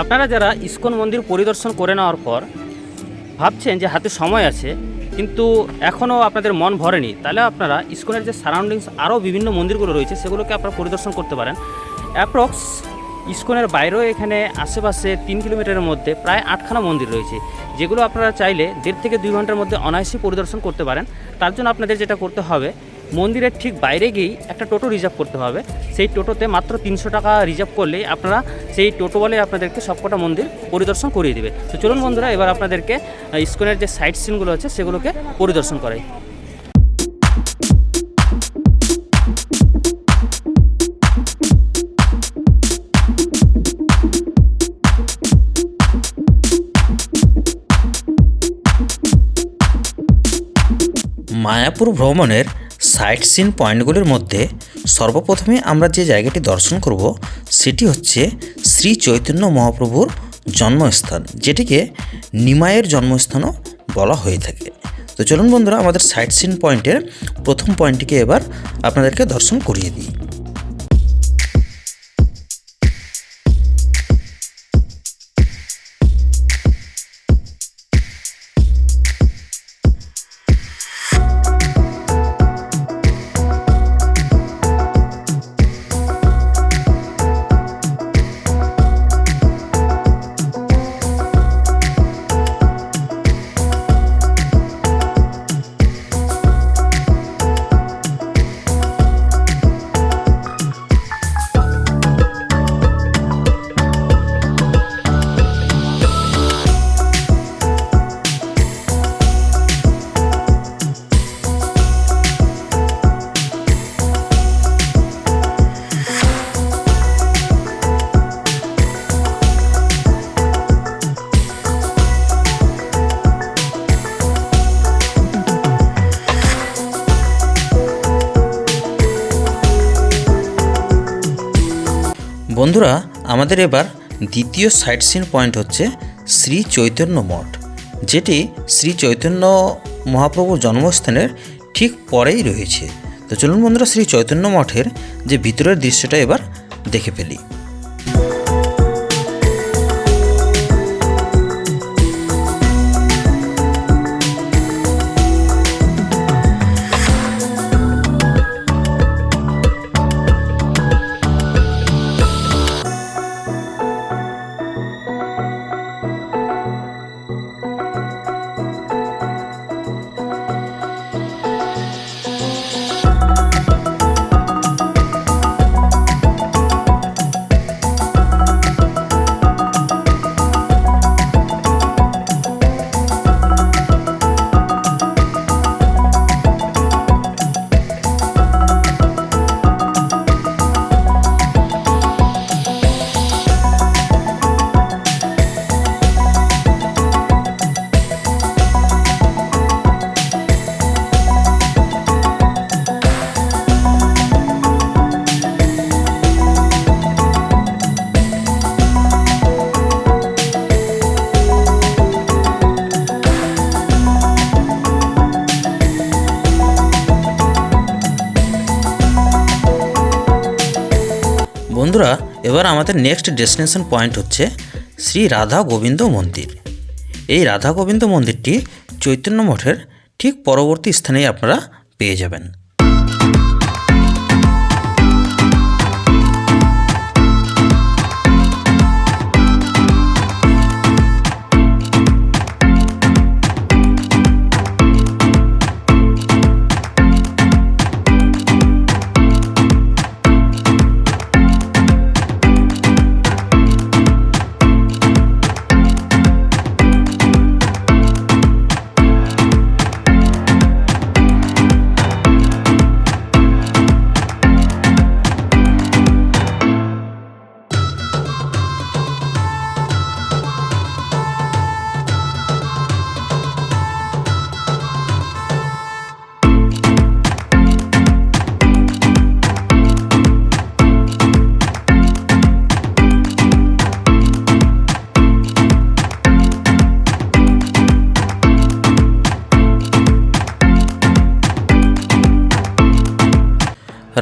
আপনারা যারা ইস্কন মন্দির পরিদর্শন করে নেওয়ার পর ভাবছেন যে হাতে সময় আছে, কিন্তু এখনও আপনাদের মন ভরেনি, তাহলে আপনারা ইসকনের যে সারাউন্ডিংস আরও বিভিন্ন মন্দিরগুলো রয়েছে, সেগুলোকে আপনারা পরিদর্শন করতে পারেন। অ্যাপ্রক্স ইস্কনের বাইরেও এখানে আশেপাশে তিন কিলোমিটারের মধ্যে প্রায় আটখানা মন্দির রয়েছে, যেগুলো আপনারা চাইলে দেড় থেকে দুই ঘণ্টার মধ্যে অনায়াসই পরিদর্শন করতে পারেন। তার জন্য আপনাদের যেটা করতে হবে মন্দিরের ঠিক বাইরে গিয়েই একটা টোটো রিজার্ভ করতে হবে। সেই টোটোতে মাত্র তিনশো টাকা রিজার্ভ করলেই আপনারা সেই টোটো বলে আপনাদেরকে সবকটা মন্দির পরিদর্শন করিয়ে দেবে। তো চলুন বন্ধুরা, এবার আপনাদেরকে ইসকনের যে সাইট সিনগুলো আছে সেগুলোকে পরিদর্শন করাই। মায়াপুর ভ্রমণের সাইট সিন পয়েন্টগুলির মধ্যে সর্বপ্রথমে আমরা যে জায়গাটি দর্শন করব, সেটি হচ্ছে শ্রী চৈতন্য মহাপ্রভুর জন্মস্থান, যেটিকে নিমায়ের জন্মস্থানও বলা হয়ে থাকে। তো চলুন বন্ধুরা, আমাদের সাইট সিন পয়েন্টের প্রথম পয়েন্টটিকে এবার আপনাদেরকে দর্শন করিয়ে দিই। বন্ধুরা, আমাদের এবার দ্বিতীয় সাইট সিন পয়েন্ট হচ্ছে শ্রী চৈতন্য মঠ, যেটি শ্রী চৈতন্য মহাপ্রভুর জন্মস্থানের ঠিক পরেই রয়েছে। তো চলুন বন্ধুরা, শ্রী চৈতন্য মঠের যে ভিতরের দৃশ্যটা এবার দেখে ফেলি। বন্ধুরা, এবার আমাদের নেক্সট ডেস্টিনেশন পয়েন্ট হচ্ছে শ্রী রাধা গোবিন্দ মন্দির। এই রাধা গোবিন্দ মন্দিরটি চৈতন্য মঠের ঠিক পরবর্তী স্থানেই আপনারা পেয়ে যাবেন।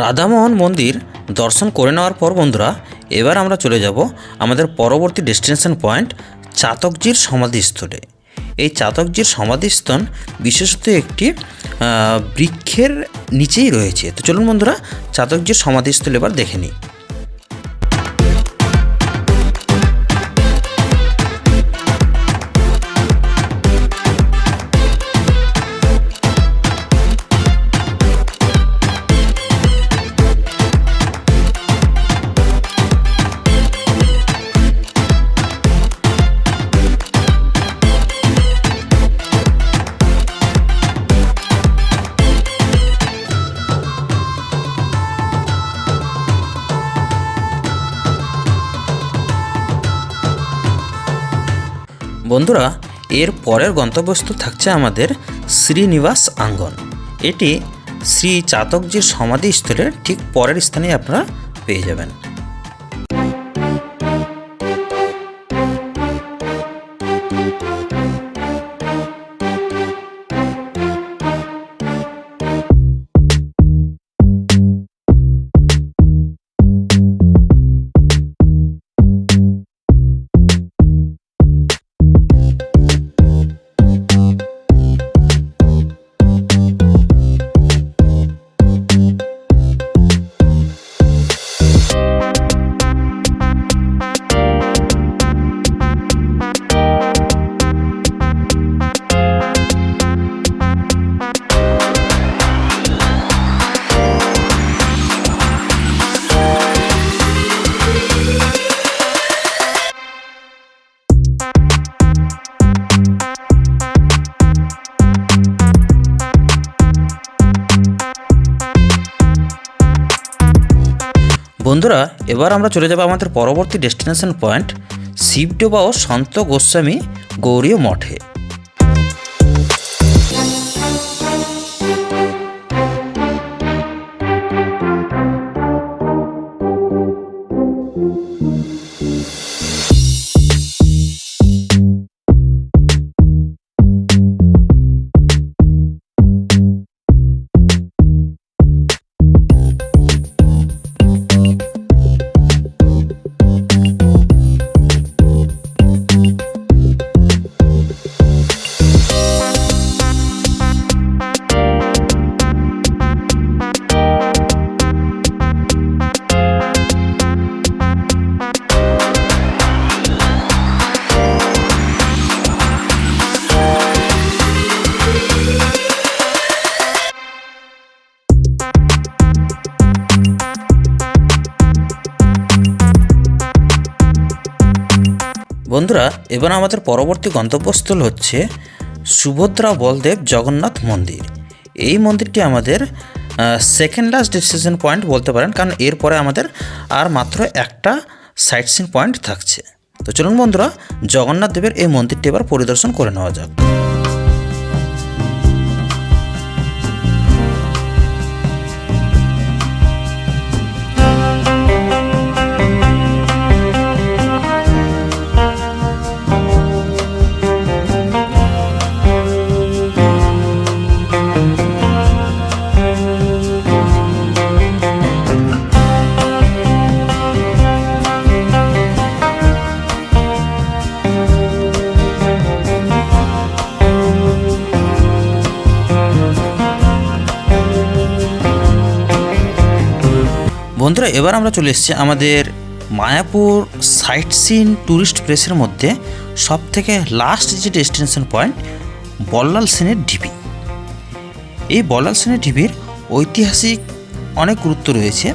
রাধামোহন মন্দির দর্শন করে নেওয়ার পর বন্ধুরা, এবার আমরা চলে যাব আমাদের পরবর্তী ডেস্টিনেশন পয়েন্ট চাতকজির সমাধিস্থলে। এই চাতকজির সমাধিস্থল বিশেষত একটি বৃক্ষের নিচেই রয়েছে। তো চলুন বন্ধুরা, চাতকজির সমাধিস্থল এবার দেখে নিই। বন্ধুরা, এর পরের গন্তব্যস্থল থাকছে আমাদের শ্রীনিবাস আঙ্গন। এটি শ্রী চাতকজির সমাধিস্থলের ঠিক পরের স্থানে আপনারা পেয়ে যাবেন। বন্ধুরা, এবার আমরা চলে যাব আমাদের পরবর্তী ডেস্টিনেশন পয়েন্ট শিবডোবা ও সন্ত গোস্বামী গৌরীয় মঠে। বন্ধুরা, এবার আমাদের পরবর্তী গন্তব্যস্থল হচ্ছে সুভদ্রা বলদেব জগন্নাথ মন্দির। এই মন্দিরটি আমাদের সেকেন্ড লাস্ট ডিসিশন পয়েন্ট বলতে পারেন, কারণ এরপরে আমাদের আর মাত্র একটা সাইট সিন পয়েন্ট থাকছে। তো চলুন বন্ধুরা, জগন্নাথ দেবের এই মন্দিরটি এবার পরিদর্শন করে নেওয়া যাক। বন্ধুরা, এবার আমরা চলে এসেছি আমাদের মায়াপুর সাইট সিন ট্যুরিস্ট প্লেসের মধ্যে সব থেকে লাস্ট যে ডেস্টিনেশন পয়েন্ট বল্লাল সেনের ঢিবি। এই বল্লাল সেনের ঢিবির ঐতিহাসিক অনেক গুরুত্ব রয়েছে।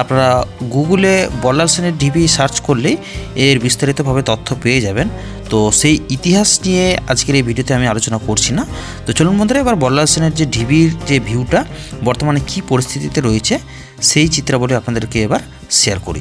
আপনারা গুগলে বল্লাল সেনের ঢিবি সার্চ করলেই এর বিস্তারিতভাবে তথ্য পেয়ে যাবেন। তো সেই ইতিহাস নিয়ে আজকের এই ভিডিওতে আমি আলোচনা করছি না। তো চলুন বন্ধুরা, এবার বল্লাল সেনের যে ঢিবির যে ভিউটা, বর্তমানে কি পরিস্থিতিতে রয়েছে, সেই চিত্রাবলী আপনাদেরকে এবার শেয়ার করি।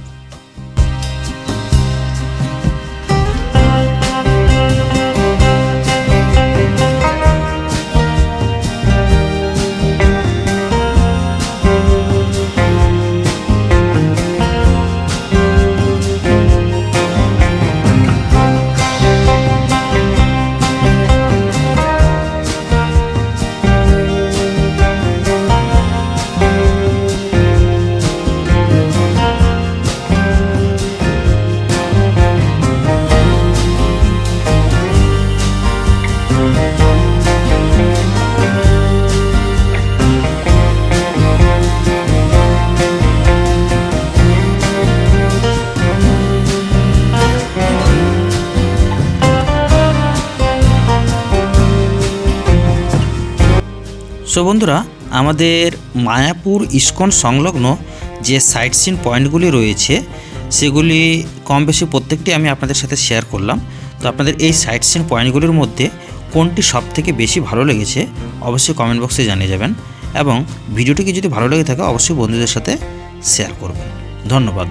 সো বন্ধুরা, আমাদের মায়াপুর ইস্কন সংলগ্ন যে সাইট সিন পয়েন্টগুলি রয়েছে, সেগুলি কম বেশি প্রত্যেকটি আমি আপনাদের সাথে শেয়ার করলাম। তো আপনাদের এই সাইট সিন পয়েন্টগুলির মধ্যে কোনটি সব থেকে বেশি ভালো লেগেছে অবশ্যই কমেন্ট বক্সে জানিয়ে যাবেন এবং ভিডিওটিকে যদি ভালো লেগে থাকে, অবশ্যই বন্ধুদের সাথে শেয়ার করবেন। ধন্যবাদ।